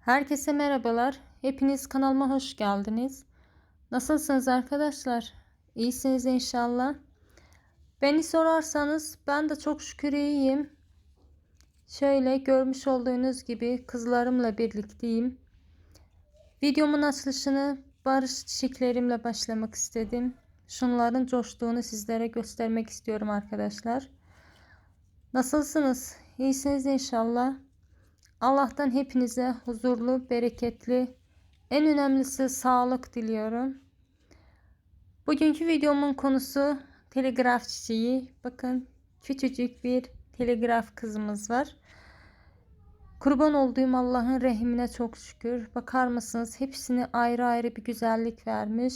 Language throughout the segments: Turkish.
Herkese merhabalar. Hepiniz kanalıma hoş geldiniz. Nasılsınız arkadaşlar? İyisiniz inşallah. Beni sorarsanız ben de çok şükür iyiyim. Şöyle görmüş olduğunuz gibi kızlarımla birlikteyim. Videomun açılışını barış çiçeklerimle başlamak istedim. Şunların coştuğunu sizlere göstermek istiyorum arkadaşlar. Nasılsınız? İyisiniz inşallah. Allah'tan hepinize huzurlu, bereketli, en önemlisi sağlık diliyorum. Bugünkü videomun konusu telegraf çiçeği. Bakın küçücük bir telegraf kızımız var. Kurban olduğum Allah'ın rehmine çok şükür. Bakar mısınız? Hepsini ayrı ayrı bir güzellik vermiş.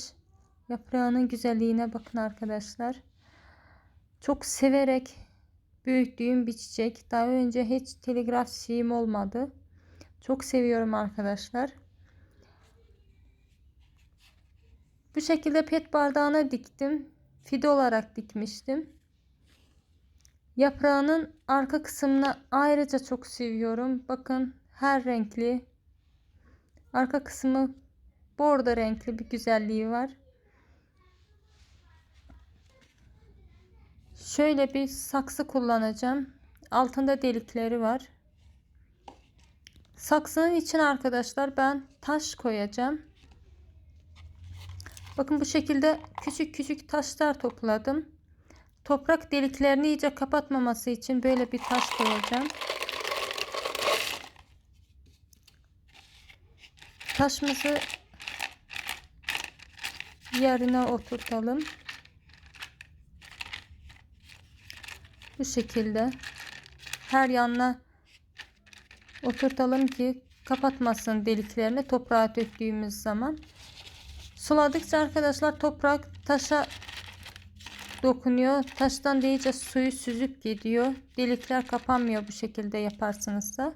Yaprağının güzelliğine bakın arkadaşlar. Çok severek büyüttüğüm bir çiçek. Daha önce hiç telegraf çiçeğim olmadı. Çok seviyorum arkadaşlar. Bu şekilde pet bardağına diktim. Fide olarak dikmiştim. Yaprağının arka kısmını ayrıca çok seviyorum. Bakın her renkli. Arka kısmı bordo renkli bir güzelliği var. Şöyle bir saksı kullanacağım. Altında delikleri var. Saksının için arkadaşlar ben taş koyacağım. Bakın bu şekilde küçük küçük taşlar topladım. Toprak deliklerini iyice kapatmaması için böyle bir taş koyacağım. Taşımızı yerine oturtalım. Bu şekilde her yanına oturtalım ki kapatmasın deliklerini toprağa döktüğümüz zaman. Suladıkça arkadaşlar toprak taşa dokunuyor. Taştan da suyu süzüp gidiyor. Delikler kapanmıyor bu şekilde yaparsınız da.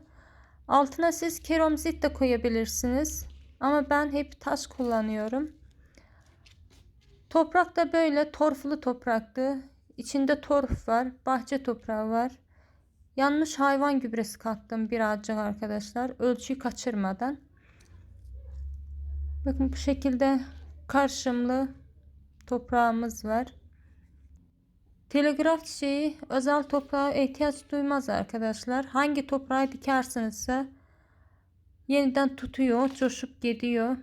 Altına siz keromzit de koyabilirsiniz. Ama ben hep taş kullanıyorum. Toprak da böyle torflu topraktı. İçinde torf var. Bahçe toprağı var. Yanmış hayvan gübresi kattım birazcık arkadaşlar. Ölçüyü kaçırmadan. Bakın bu şekilde karşımlı toprağımız var. Telegraf çiçeği özel toprağa ihtiyaç duymaz arkadaşlar. Hangi toprağı dikersinizse yeniden tutuyor, coşup gidiyor.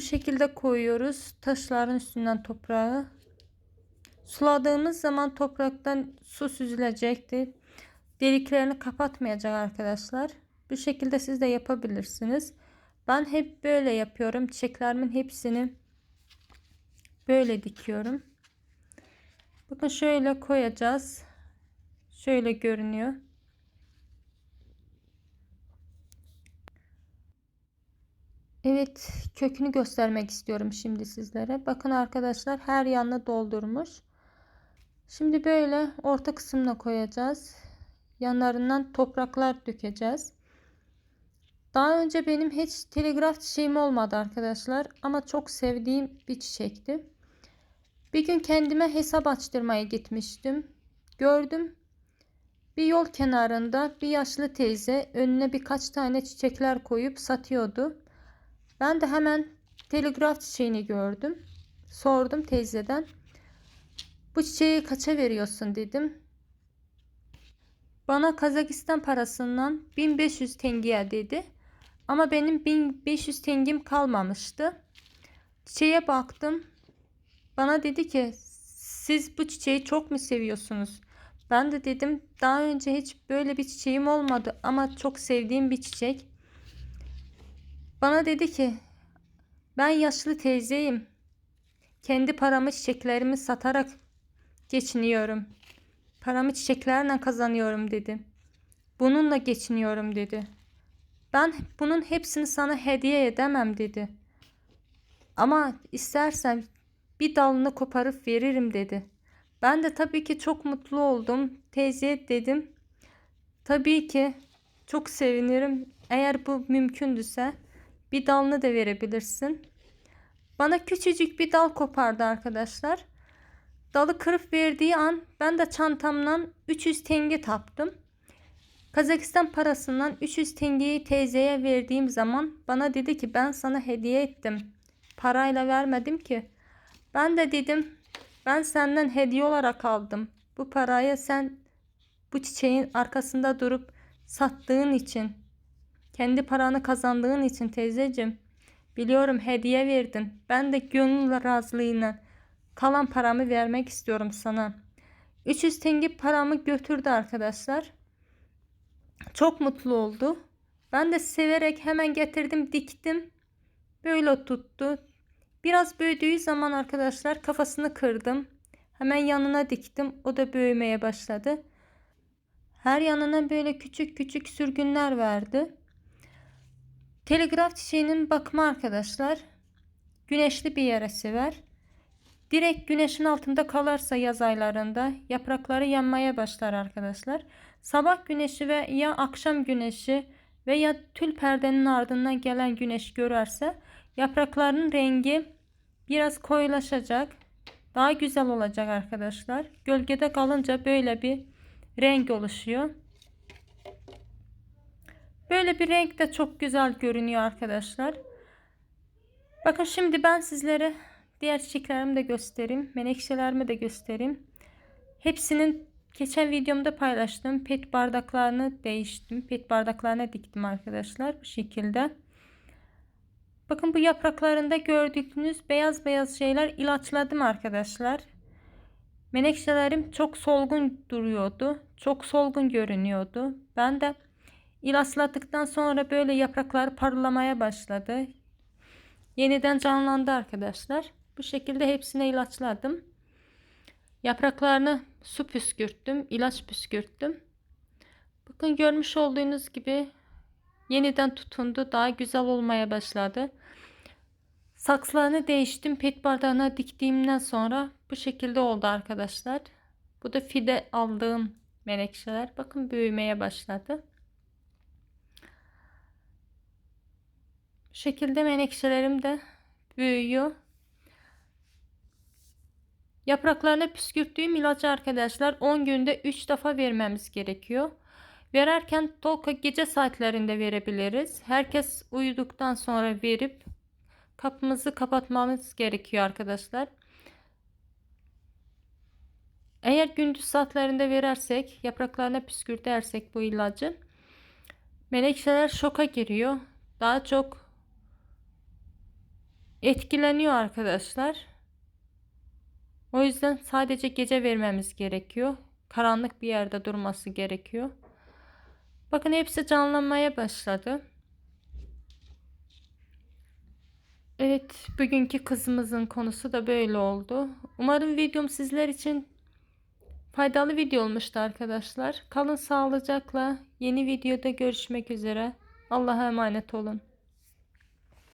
Bu şekilde koyuyoruz taşların üstünden toprağı. Suladığımız zaman topraktan su süzülecektir. Deliklerini kapatmayacak arkadaşlar. Bu şekilde siz de yapabilirsiniz. Ben hep böyle yapıyorum. Çiçeklerimin hepsini böyle dikiyorum. Bakın şöyle koyacağız. Şöyle görünüyor. Evet kökünü göstermek istiyorum şimdi sizlere. Bakın arkadaşlar her yanına doldurmuş. Şimdi böyle orta kısmına koyacağız. Yanlarından topraklar dökeceğiz. Daha önce benim hiç telegraf çiçeğim olmadı arkadaşlar. Ama çok sevdiğim bir çiçekti. Bir gün kendime hesap açtırmaya gitmiştim. Gördüm. Bir yol kenarında bir yaşlı teyze önüne birkaç tane çiçekler koyup satıyordu. Ben de hemen telegraf çiçeğini gördüm. Sordum teyzeden. Bu çiçeği kaça veriyorsun dedim. Bana Kazakistan parasından 1500 tengeye dedi. Ama benim 1500 tengim kalmamıştı. Çiçeğe baktım. Bana dedi ki siz bu çiçeği çok mu seviyorsunuz? Ben de dedim daha önce hiç böyle bir çiçeğim olmadı ama çok sevdiğim bir çiçek. Bana dedi ki ben yaşlı teyzeyim. Kendi paramı çiçeklerimi satarak geçiniyorum. Paramı çiçeklerle kazanıyorum dedi. Bununla geçiniyorum dedi. Ben bunun hepsini sana hediye edemem dedi. Ama istersen bir dalını koparıp veririm dedi. Ben de tabii ki çok mutlu oldum. Teyze dedim. Tabii ki çok sevinirim. Eğer bu mümkündüse bir dalını da verebilirsin. Bana küçücük bir dal kopardı arkadaşlar. Dalı kırıp verdiği an ben de çantamdan 300 tenge taptım. Kazakistan parasından 300 tengeyi teyzeye verdiğim zaman bana dedi ki ben sana hediye ettim. Parayla vermedim ki. Ben de dedim ben senden hediye olarak aldım. Bu parayı sen bu çiçeğin arkasında durup sattığın için, kendi paranı kazandığın için teyzeciğim. Biliyorum hediye verdin. Ben de gönül razılığıyla kalan paramı vermek istiyorum sana. 300 tenge paramı götürdü arkadaşlar. Çok mutlu oldu. Ben de severek hemen getirdim diktim. Böyle tuttu. Biraz büyüdüğü zaman arkadaşlar kafasını kırdım. Hemen yanına diktim. O da büyümeye başladı. Her yanına böyle küçük küçük sürgünler verdi. Telegraf çiçeğinin bakımı arkadaşlar. Güneşli bir yere sever. Direkt güneşin altında kalırsa yaz aylarında yaprakları yanmaya başlar arkadaşlar. Sabah güneşi ve ya akşam güneşi veya tül perdenin ardından gelen güneş görürse yapraklarının rengi biraz koyulaşacak. Daha güzel olacak arkadaşlar. Gölgede kalınca böyle bir renk oluşuyor. Böyle bir renk de çok güzel görünüyor arkadaşlar. Bakın şimdi ben sizlere diğer çiçeklerimi de göstereyim. Menekşelerimi de göstereyim. Hepsinin geçen videomda paylaştım. Pet bardaklarını değiştim. Pet bardaklarına diktim arkadaşlar. Bu şekilde. Bakın bu yapraklarında gördüğünüz beyaz beyaz şeyler ilaçladım arkadaşlar. Menekşelerim çok solgun duruyordu. Çok solgun görünüyordu. Ben de ilaçladıktan sonra böyle yapraklar parlamaya başladı. Yeniden canlandı arkadaşlar. Bu şekilde hepsine ilaçladım. Yapraklarını su püskürttüm. ilaç püskürttüm. Bakın görmüş olduğunuz gibi yeniden tutundu. Daha güzel olmaya başladı. Saksılarını değiştim. Pet bardağına diktiğimden sonra bu şekilde oldu arkadaşlar. Bu da fide aldığım menekşeler. Bakın büyümeye başladı. Şekilde menekşelerim de büyüyor. Yapraklarına püskürttüğüm ilacı arkadaşlar 10 günde 3 defa vermemiz gerekiyor. Vererken tolka gece saatlerinde verebiliriz. Herkes uyuduktan sonra verip kapımızı kapatmamız gerekiyor arkadaşlar. Eğer gündüz saatlerinde verersek, yapraklarına püskürtersek bu ilacı menekşeler şoka giriyor. Daha çok etkileniyor arkadaşlar. O yüzden sadece gece vermemiz gerekiyor. Karanlık bir yerde durması gerekiyor. Bakın hepsi canlanmaya başladı. Evet, bugünkü kızımızın konusu da böyle oldu. Umarım videom sizler için faydalı video olmuştu arkadaşlar. Kalın sağlıcakla. Yeni videoda görüşmek üzere. Allah'a emanet olun.